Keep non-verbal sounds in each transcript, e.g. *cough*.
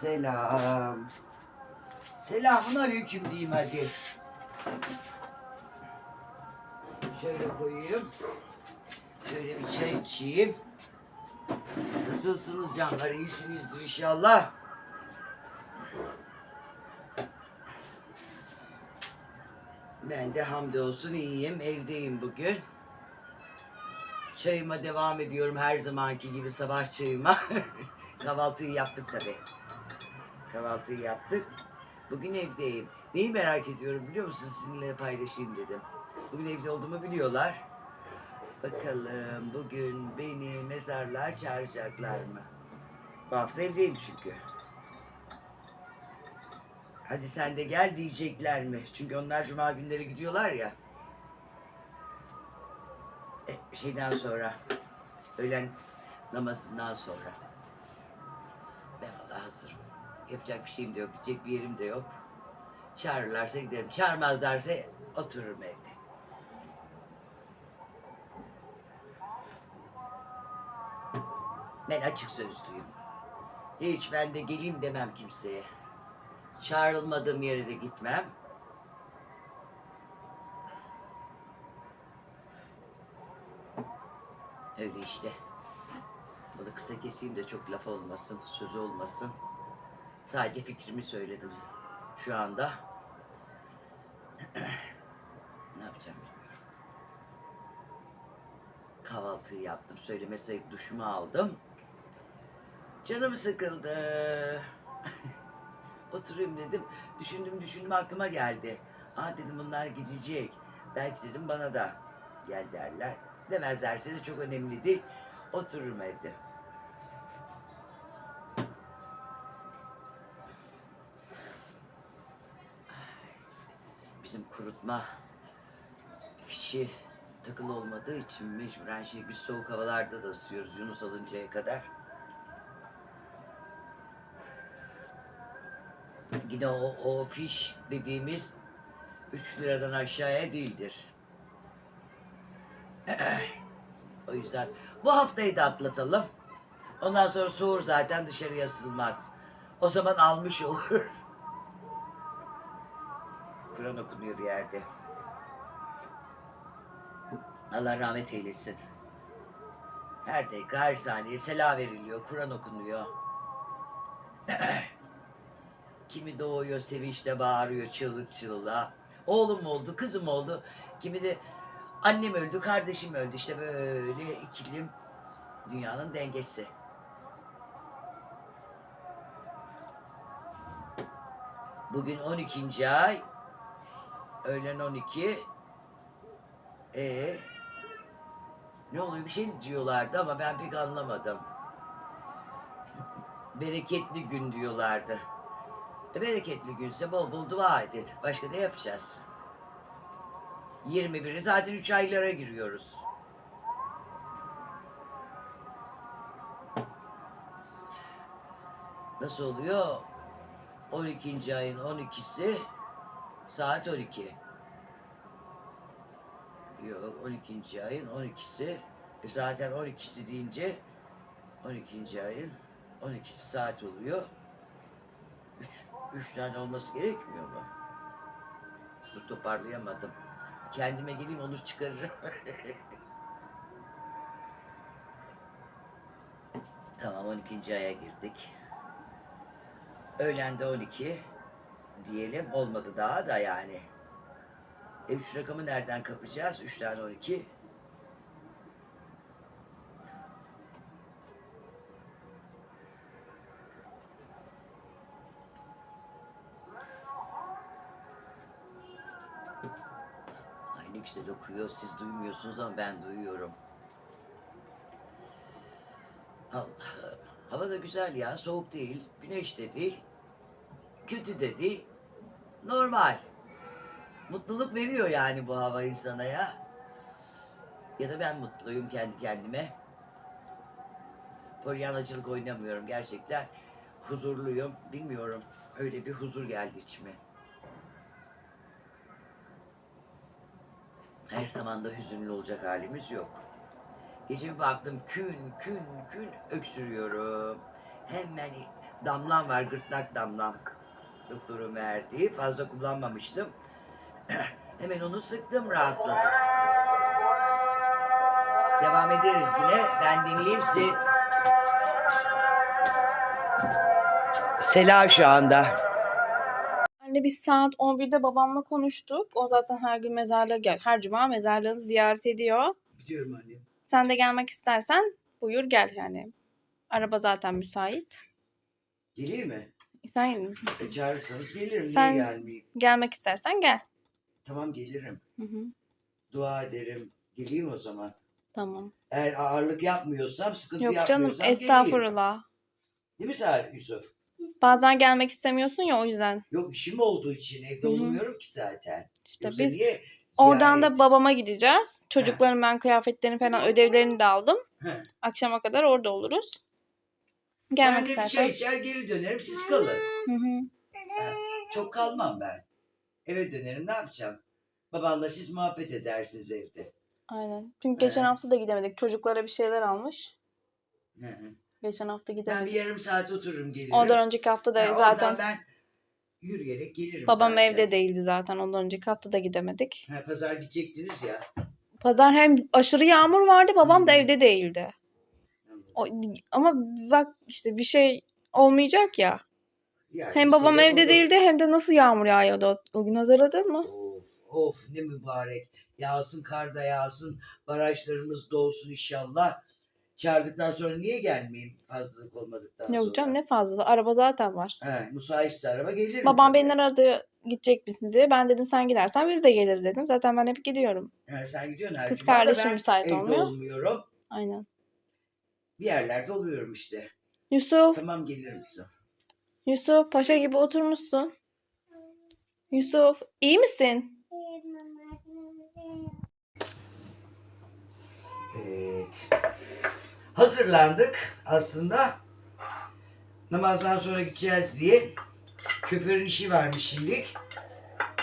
Selam. Selamun aleyküm diyeyim hadi. Şöyle koyayım. Şöyle bir çay içeyim. Nasılsınız canlar? İyisinizdir inşallah. Ben de hamdolsun iyiyim. Evdeyim bugün. Çayıma devam ediyorum her zamanki gibi sabah çayıma. *laughs* Kahvaltıyı yaptık tabii. Kahvaltıyı yaptık. Bugün evdeyim. Neyi merak ediyorum biliyor musunuz? Sizinle paylaşayım dedim. Bugün evde olduğumu biliyorlar. Bakalım bugün beni mezarlığa çağıracaklar mı? Bu hafta evdeyim çünkü. Hadi sen de gel diyecekler mi? Çünkü onlar cuma günleri gidiyorlar ya. E, şeyden sonra. Öğlen namazından sonra. Ben vallahi hazırım. Yapacak bir şeyim de yok. Gidecek bir yerim de yok. Çağırırlarsa giderim. Çağırmazlarsa otururum evde. Ben açık sözlüyüm. Hiç ben de geleyim demem kimseye. Çağrılmadığım yere de gitmem. Öyle işte. Bunu kısa keseyim de çok laf olmasın, sözü olmasın. Sadece fikrimi söyledim şu anda. *clears throat* ne yapacağım bilmiyorum. Kahvaltıyı yaptım. Söylemese duşumu aldım. Canım sıkıldı. *laughs* Oturayım dedim. Düşündüm düşündüm aklıma geldi. Aa dedim bunlar gidecek. Belki dedim bana da gel derler. Demezlerse de çok önemli değil. Otururum evde. Bizim kurutma fişi takılı olmadığı için mecburen şey biz soğuk havalarda da ısıyoruz Yunus alıncaya kadar. Yine o, o fiş dediğimiz 3 liradan aşağıya değildir. *clears throat* o yüzden bu haftayı da atlatalım. Ondan sonra soğur zaten dışarıya sığmaz. O zaman almış olur. *laughs* Kur'an okunuyor bir yerde. Allah rahmet eylesin. Her dakika, her saniye sela veriliyor, Kur'an okunuyor. *clears throat* Kimi doğuyor, sevinçle bağırıyor, çığlık çığlığa. Oğlum oldu, kızım oldu. Kimi de annem öldü, kardeşim öldü. İşte böyle ikilim dünyanın dengesi. Bugün 12. ay. Öğlen 12. Ee, ne oluyor bir şey diyorlardı ama ben pek anlamadım. Bereketli gün diyorlardı. E, bereketli günse bol bol dua edin. Başka ne yapacağız? 21'i zaten 3 aylara giriyoruz. Nasıl oluyor? 12. ayın 12'si saat 12. Yok 12. ayın 12'si. E zaten 12'si deyince 12. ayın 12'si saat oluyor. 3 3 tane olması gerekmiyor mu? Dur toparlayamadım. Kendime geleyim onu çıkarırım. *laughs* tamam 12. aya girdik. Öğlende 12 diyelim. Olmadı daha da yani. E 3 rakamı nereden kapacağız? 3 tane 12. Ay ne güzel okuyor. Siz duymuyorsunuz ama ben duyuyorum. Allah'ım. Hava da güzel ya. Soğuk değil. Güneş de değil. Kötü de değil. Normal. Mutluluk veriyor yani bu hava insana ya. Ya da ben mutluyum kendi kendime. Polyanacılık oynamıyorum gerçekten. Huzurluyum. Bilmiyorum. Öyle bir huzur geldi içime. Her zaman da hüzünlü olacak halimiz yok. Gece bir baktım kün kün kün öksürüyorum. Hemen damlam var, gırtlak damlam. Doktorun verdiği. Fazla kullanmamıştım. *clears throat* Hemen onu sıktım, rahatladım. Devam ederiz yine. Ben dinleyeyim sizi. Sela şu anda. Anne biz saat 11'de babamla konuştuk. O zaten her gün mezarlığa gel, her cuma mezarlığını ziyaret ediyor. Gidiyorum anne. Sen de gelmek istersen buyur gel yani. Araba zaten müsait. Geleyim mi? Sen E, çağırırsanız gelirim. Sen- Niye gelmeyeyim? gelmek istersen gel. Tamam gelirim. Hı hı. Dua ederim. Geleyim o zaman. Tamam. Eğer ağırlık yapmıyorsam, sıkıntı Yok canım yapmıyorsam geleyim. estağfurullah. Değil mi Salih Yusuf? Bazen gelmek istemiyorsun ya o yüzden. Yok işim olduğu için evde Hı hı. olmuyorum ki zaten. İşte Yoksa biz niye oradan ziyaret? da babama gideceğiz. Çocukların ben kıyafetlerini falan ödevlerini de aldım. He. Akşama kadar orada oluruz. Ben Gelmek de bir istersen. çay içer geri dönerim siz kalın. Hı hı. Çok kalmam ben. Eve dönerim ne yapacağım? Babanla siz muhabbet edersiniz evde. Aynen. Çünkü geçen hafta da gidemedik. Çocuklara bir şeyler almış. Hı hı. Geçen hafta Ben bir gidemedik. yarım saat otururum gelirim. Ondan önceki hafta da Ha, zaten ben yürüyerek gelirim babam zaten. evde değildi zaten. Ondan önceki hafta da gidemedik. Ha, pazar gidecektiniz ya. Pazar hem aşırı yağmur vardı. Babam da evde değildi. O, ama bak işte bir şey olmayacak ya. Yani Hem babam şeyler evde değildi hem de nasıl yağmur yağıyordu o, o gün hazırladın mı? Of, of ne mübarek. Yağsın kar da yağsın. Barajlarımız dolsun inşallah. Çağırdıktan sonra niye gelmeyeyim fazlalık olmadıktan sonra? Yok canım ne fazlası. Araba zaten var. He, müsaitse araba gelirim. Babam beni aradı gidecek misiniz diye. Ben dedim sen gidersen biz de geliriz dedim. Zaten ben hep gidiyorum. He, sen gidiyorsun her Kız kardeşim müsait evde olmuyor. olmuyorum. Aynen. Bir yerlerde oluyorum işte. Yusuf, Tamam gelirim size. Yusuf paşa gibi oturmuşsun. Yusuf iyi misin? Evet. Hazırlandık aslında. Namazdan sonra gideceğiz diye. Şoförün işi varmış şimdilik.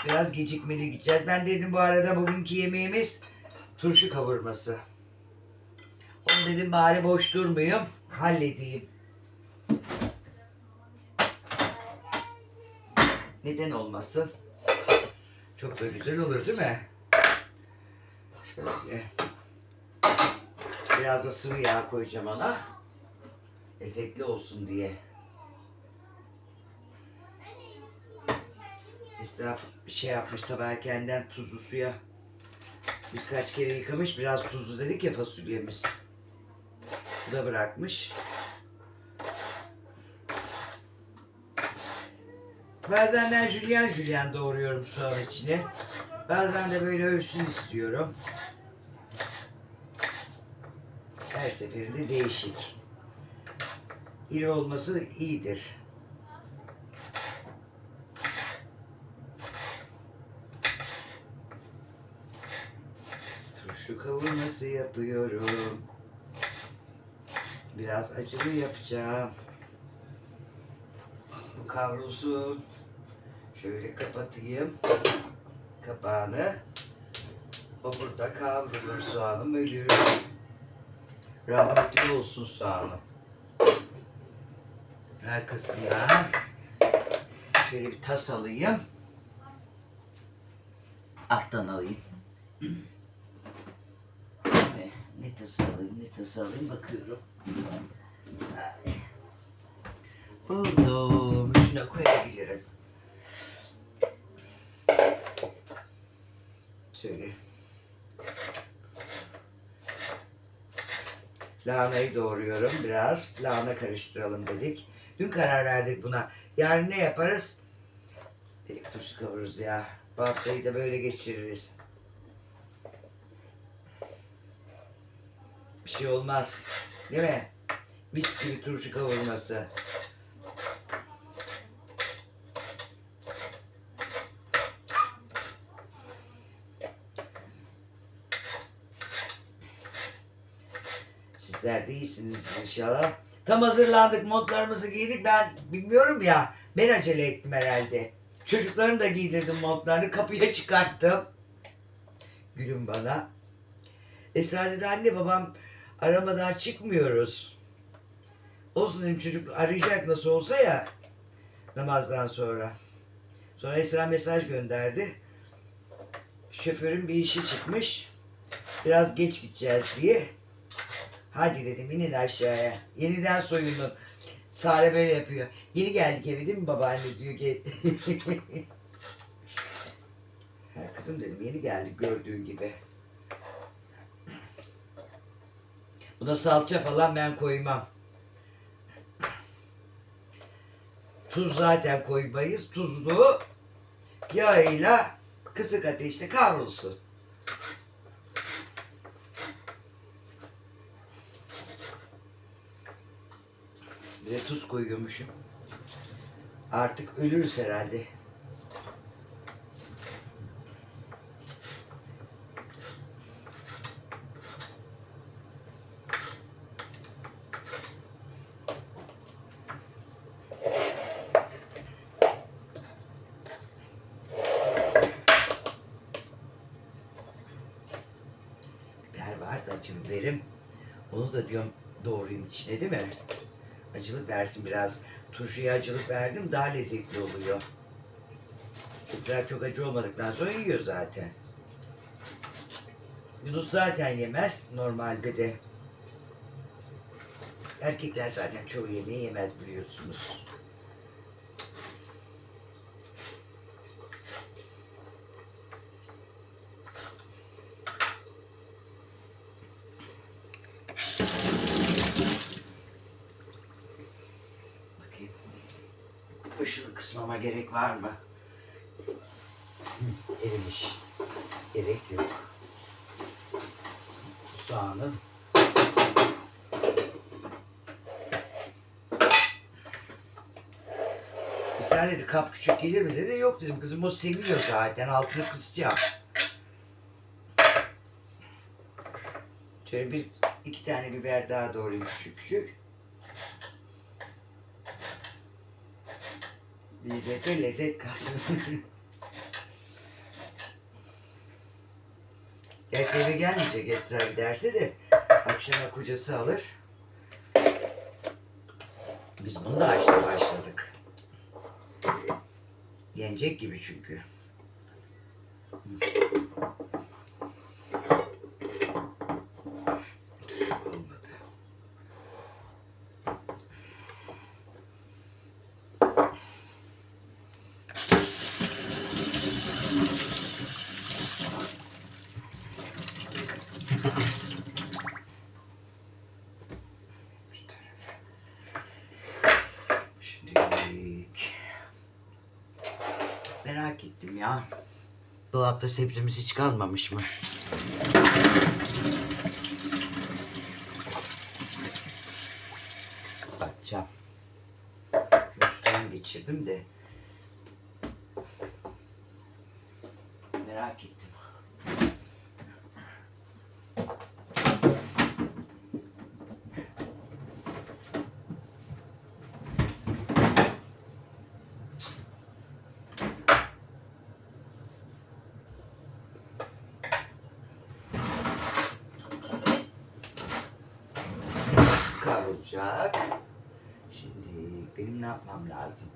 Biraz gecikmeli gideceğiz. Ben dedim bu arada bugünkü yemeğimiz turşu kavurması. Dedim bari boş durmayayım. Halledeyim. Neden olmasın? Çok da güzel olur değil mi? Şöyle. Biraz da sıvı yağ koyacağım ona. Lezzetli olsun diye. Esnaf şey yapmış sabah erkenden tuzlu suya birkaç kere yıkamış. Biraz tuzlu dedik ya fasulyemiz. Suda bırakmış. Bazen ben jülyen jülyen doğruyorum soğan içine. Bazen de böyle ölsün istiyorum. Her seferinde değişik. İri olması iyidir. Turşu kavurması yapıyorum. Biraz acılı yapacağım. Bu kavrulsun. Şöyle kapatayım. Kapağını. O burada kavrulur soğanım ölür. Rahmetli olsun soğanım. Arkasından şöyle bir tas alayım. Alttan alayım. Ne, tası alayım, ne tası alayım bakıyorum. Buldum. Şuna koyabilirim. Şöyle. Lahanayı doğruyorum biraz. Lahana karıştıralım dedik. Dün karar verdik buna. Yarın ne yaparız? Dedik turşu kavururuz ya. Bu haftayı da böyle geçiririz. Bir şey olmaz. Değil mi? Mis gibi turşu kavurması. Sizler de iyisiniz inşallah. Tam hazırlandık, montlarımızı giydik. Ben bilmiyorum ya, ben acele ettim herhalde. Çocukların da giydirdim montlarını, kapıya çıkarttım. Gülüm bana. Esra dedi anne babam aramadan çıkmıyoruz. Olsun dedim çocuk arayacak nasıl olsa ya namazdan sonra. Sonra Esra mesaj gönderdi. Şoförün bir işi çıkmış. Biraz geç gideceğiz diye. Hadi dedim inin aşağıya. Yeniden soyunun. Sare böyle yapıyor. Yeni geldik eve değil mi babaanne diyor ki. *laughs* kızım dedim yeni geldik gördüğün gibi. Buna salça falan ben koymam. Tuz zaten koymayız. Tuzlu yağıyla kısık ateşte kavrulsun. Bir de tuz koyuyormuşum. Artık ölürüz herhalde. Biber var da acı biberim. Onu da diyorum doğrayayım içine değil mi? Acılık versin biraz. Turşuya acılık verdim daha lezzetli oluyor. Kızlar çok acı olmadıktan sonra yiyor zaten. Yunus zaten yemez normalde de. Erkekler zaten çoğu yemeği yemez biliyorsunuz. Gerek var mı? Erimiş. Gerek yok. Soğanın. Mesela dedi kap küçük gelir mi dedi. Yok dedim kızım o seviyor zaten altını kısacağım. Şöyle bir iki tane biber daha doğrayayım küçük küçük. Lezzete lezzet kalsın. Gerçi eve gelmeyecek Esra giderse de akşama kocası alır. Biz bunu da açta başladık. Yenecek gibi çünkü. Olmadı. Şu tarafa. Şimdilik. Ettim ya. Dolapta sebzemiz hiç kalmamış mı? Bakacağım. Üstten geçirdim de. Merak ettim. Kavrulacak. Şimdi benim ne yapmam lazım?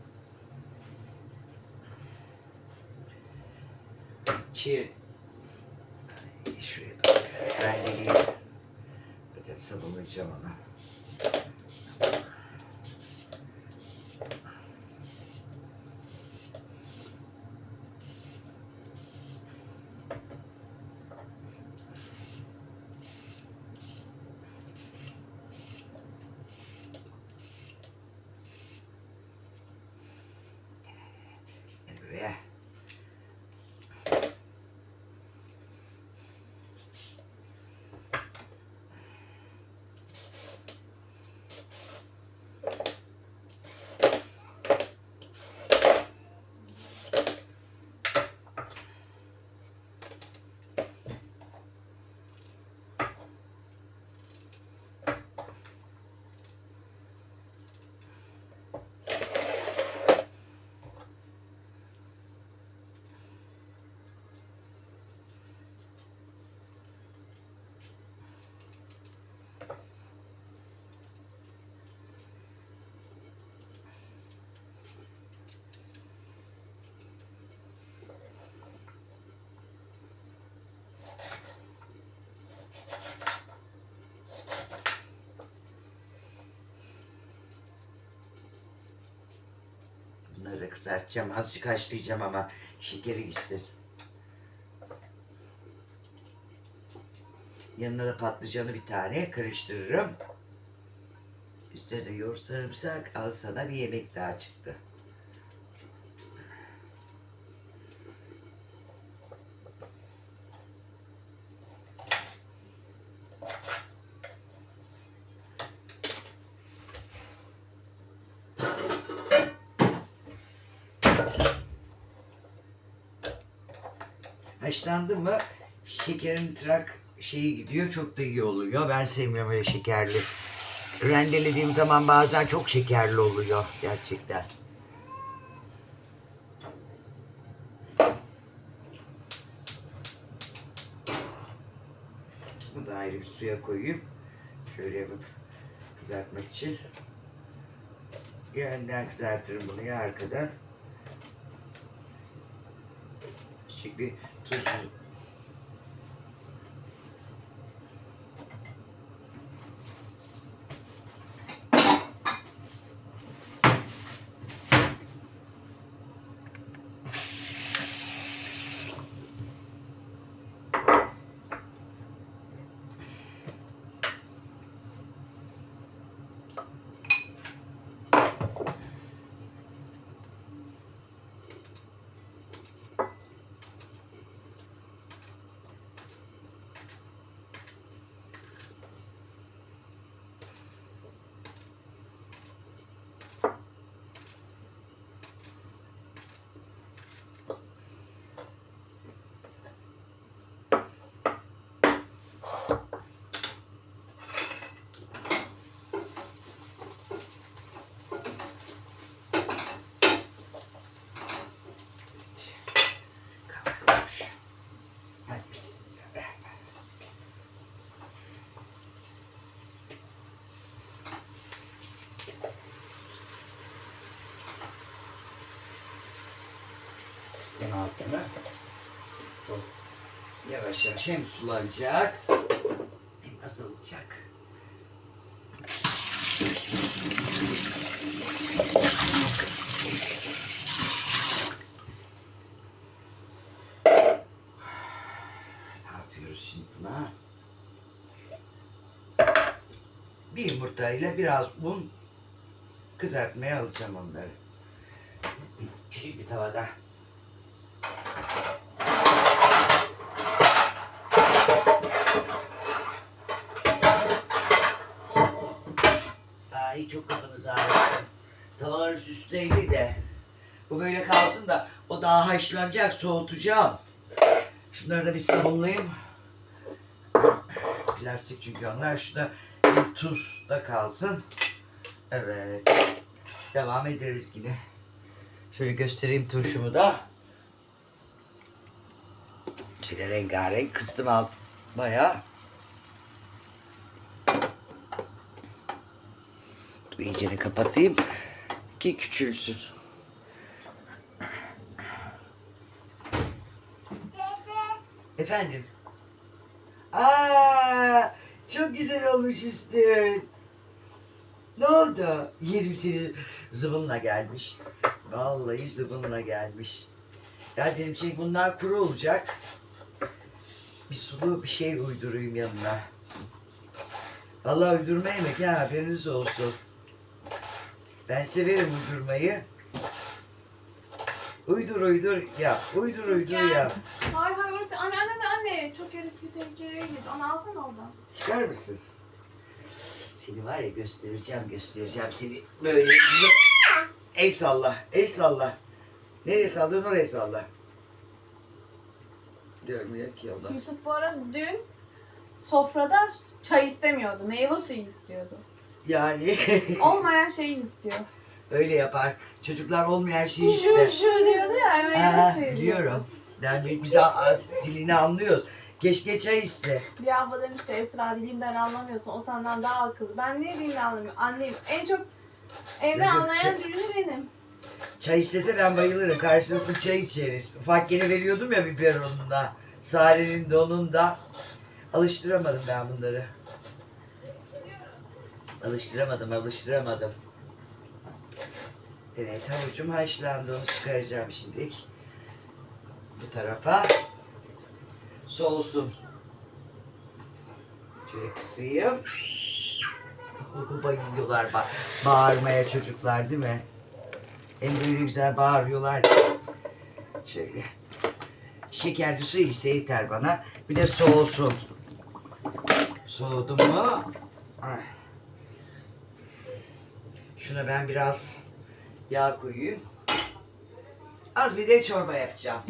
Ay, Şuraya doğru. Ben geleyim. Zaten savunacağım ona. Gel buraya. Bunları da kızartacağım. Azıcık haşlayacağım ama şekeri gitsin. Yanına da patlıcanı bir tane karıştırırım. Üstüne de yoğurt sarımsak al sana bir yemek daha çıktı. Haşlandı mı şekerin trak şeyi gidiyor çok da iyi oluyor. Ben sevmiyorum öyle şekerli. Rendelediğim zaman bazen çok şekerli oluyor gerçekten. Bu da ayrı bir suya koyayım. Şöyle yapıp kızartmak için. Ya önden kızartırım bunu ya arkadan. Küçük bir tuz kavrulmuş. Hadi bismillahirrahmanirrahim. Sen altına yavaş hem sulanacak hem azalacak. Ne yapıyoruz şimdi buna? Bir yumurtayla biraz un kızartmaya alacağım onları. Küçük bir tavada. Bu böyle kalsın da o daha haşlanacak soğutacağım. Şunları da bir sabunlayayım. Plastik çünkü onlar. Şurada tuz da kalsın. Evet. Devam ederiz yine. Şöyle göstereyim turşumu da. Şöyle rengarenk kıstım alt bayağı. Dur iyicene kapatayım ki küçülsün. Efendim? Aa, çok güzel olmuş üstün. Ne oldu? Yerim seni zıbınla gelmiş. Vallahi zıbınla gelmiş. Ya dedim şey bunlar kuru olacak. Bir sulu bir şey uydurayım yanına. Vallahi uydurma yemek ya haberiniz olsun. Ben severim uydurmayı. Uydur uydur ya. Uydur uydur ya. Hayır hayır orası anne anne Çok kötüye git. Onu alsana oradan. Çıkar mısın? Seni var ya göstereceğim göstereceğim seni böyle el salla el salla. Nereye sallıyorsun oraya salla. Görmüyor ki Allah. Yusuf bu ara dün sofrada çay istemiyordu. Meyve suyu istiyordu. Yani *laughs* Olmayan şeyi istiyor. öyle yapar. Çocuklar olmayan şeyi Şu ister. şu diyordu ya meyve Ha, suyu diyordu. biliyorum. Yani biz a- a- dilini anlıyoruz. Keşke çay iste. Bir abla demişti Esra dilinden anlamıyorsun. O senden daha akıllı. Ben niye dilinden anlamıyorum? Anneyim. En çok evde Yok, anlayan çay- dilini benim. Çay istese ben bayılırım. Karşılıklı çay içeriz. Ufak yeni veriyordum ya. Sare'nin de onun da. Alıştıramadım ben bunları. Alıştıramadım, alıştıramadım. Evet havucum haşlandı onu çıkaracağım şimdilik. Bu tarafa. Soğusun. Kısayım. Bayılıyorlar ba bağırmaya çocuklar değil mi? Hem böyle güzel bağırıyorlar. Şöyle. Şekerli su ise yeter bana. Bir de soğusun. Soğudu mu? Şuna ben biraz yağ koyayım. Az bir de çorba yapacağım.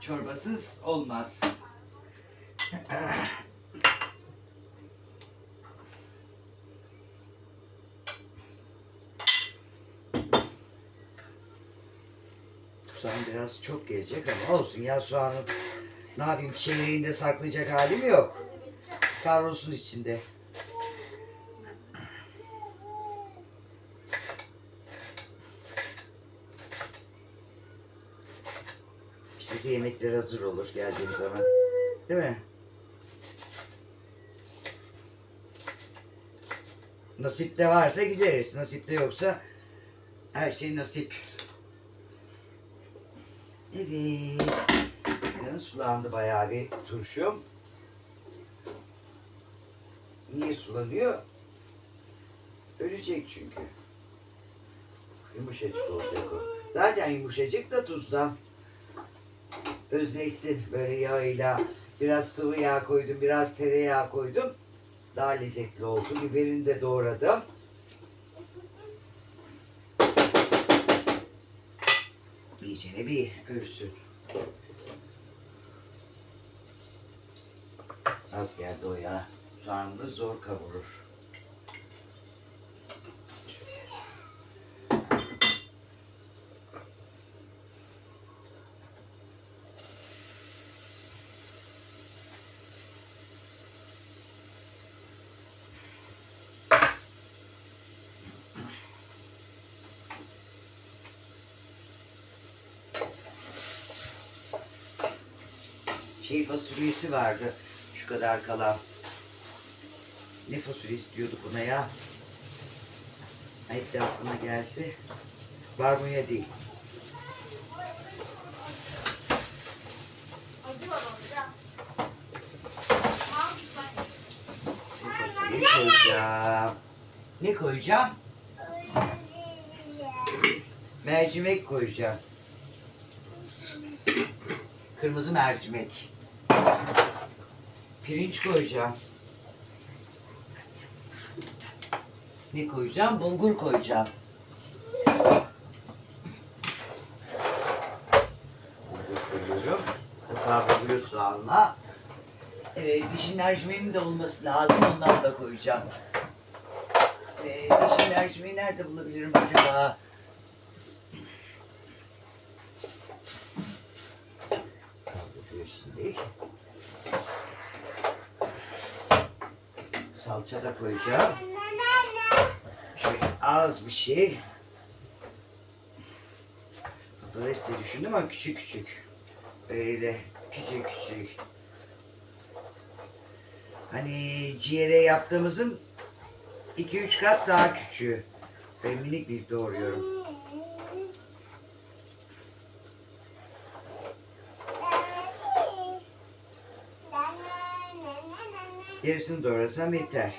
Çorbasız olmaz. Soğan biraz çok gelecek ama olsun ya soğanın ne yapayım çeyreğinde saklayacak halim yok. Kavrulsun içinde. Size yemekler hazır olur geldiğim zaman. Değil mi? Nasip de varsa gideriz. Nasip de yoksa her şey nasip. Evet. Bakın sulandı bayağı bir turşum. Niye sulanıyor? Ölecek çünkü. Yumuşacık olacak o. Zaten yumuşacık da tuzdan. Özleşsin böyle yağıyla. Biraz sıvı yağ koydum, biraz tereyağı koydum. Daha lezzetli olsun. Biberini de doğradım. İyicene bir ölsün. Az geldi o ya. Soğanı da zor kavurur. Şey fasulyesi vardı. Şu kadar kalan. Ne fasulyesi diyorduk buna ya? Ayıp da aklıma gelse. Barbunya değil. Ne koyacağım? Ne koyacağım? Mercimek koyacağım. Kırmızı mercimek. Pirinç koyacağım. Ne koyacağım? Bulgur koyacağım. Bulgur koyuyorum. Kavruluyor soğanla. Evet, dişin mercimeğinin de olması lazım. Ondan da koyacağım. Evet, dişin mercimeği nerede bulabilirim acaba? Kavruluyor şimdi. Da koyacağım. Şöyle az bir şey. Patates de düşündüm ama küçük küçük. Böyle küçük küçük. Hani ciğere yaptığımızın 2-3 kat daha küçüğü. Ben minik bir doğruyorum. Yarısını doğrasam yeter.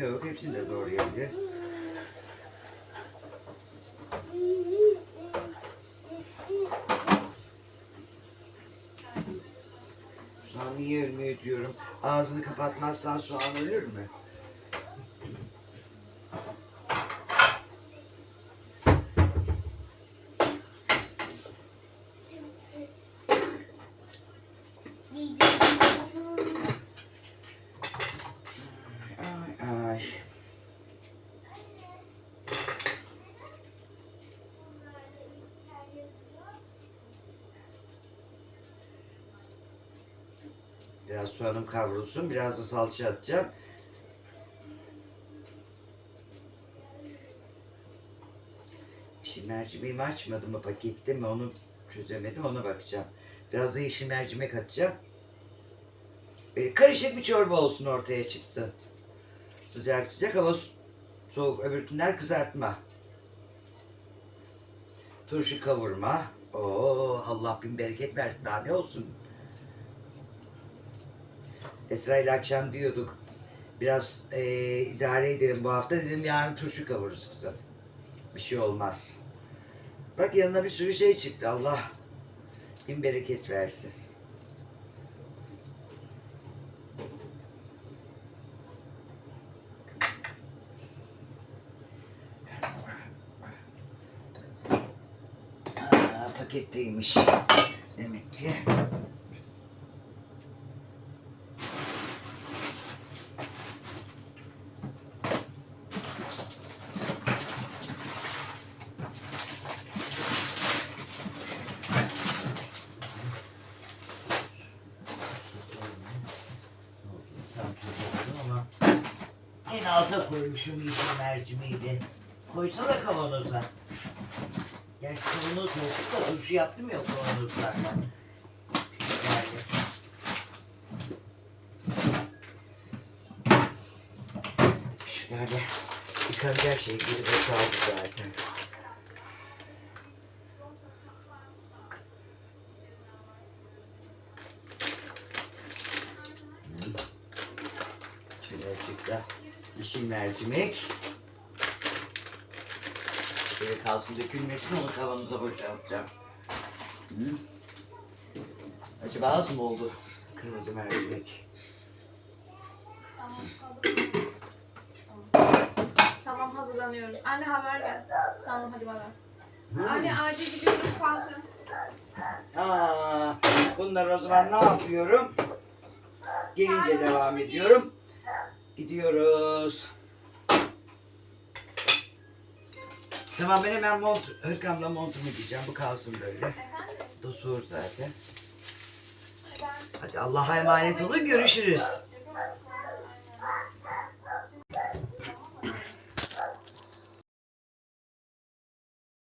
Yok hepsini de doğrayabilir. Soğan niye ölmüyor diyorum. Ağzını kapatmazsan soğan ölür mü? Ay ay. Biraz soğanım kavrulsun. Biraz da salça atacağım. Yeşil mercimeğimi açmadım mı pakette mi onu çözemedim ona bakacağım. Biraz da yeşil mercimek atacağım. Böyle karışık bir çorba olsun ortaya çıksın. Sıcak sıcak ama so- soğuk, öbürkünler kızartma. Turşu kavurma. Oo Allah bin bereket versin. Daha ne olsun? Esra ile akşam diyorduk. Biraz eee, idare edelim bu hafta. Dedim yarın turşu kavururuz kızım. Bir şey olmaz. Bak yanına bir sürü şey çıktı. Allah bin bereket versin. Aa, paketteymiş. Demek ki. Tam çocuğum ama en alta koymuşum yeşil mercimeği de. Koysana kavanoza. Gerçi kavanoz yoktu da turşu yaptım ya kavanozlardan. Da yıkanacak şey geri boşaldı zaten. Şöyle azıcık yeşil mercimek. Şöyle kalsın dökülmesin onu kavanoza boşaltacağım. Hı? Acaba az mı oldu kırmızı mercimek? Tamam hazırlanıyoruz. Anne haber ver. Tamam hadi bay. Anne acil gidiyoruz kalkın. Aa, bunlar o zaman ne yapıyorum? Gelince devam ediyorum. Gidiyoruz. Tamam ben hemen mont, hırkamla montumu giyeceğim. Bu kalsın böyle. Dosur zaten. Hadi Allah'a emanet olun. Görüşürüz.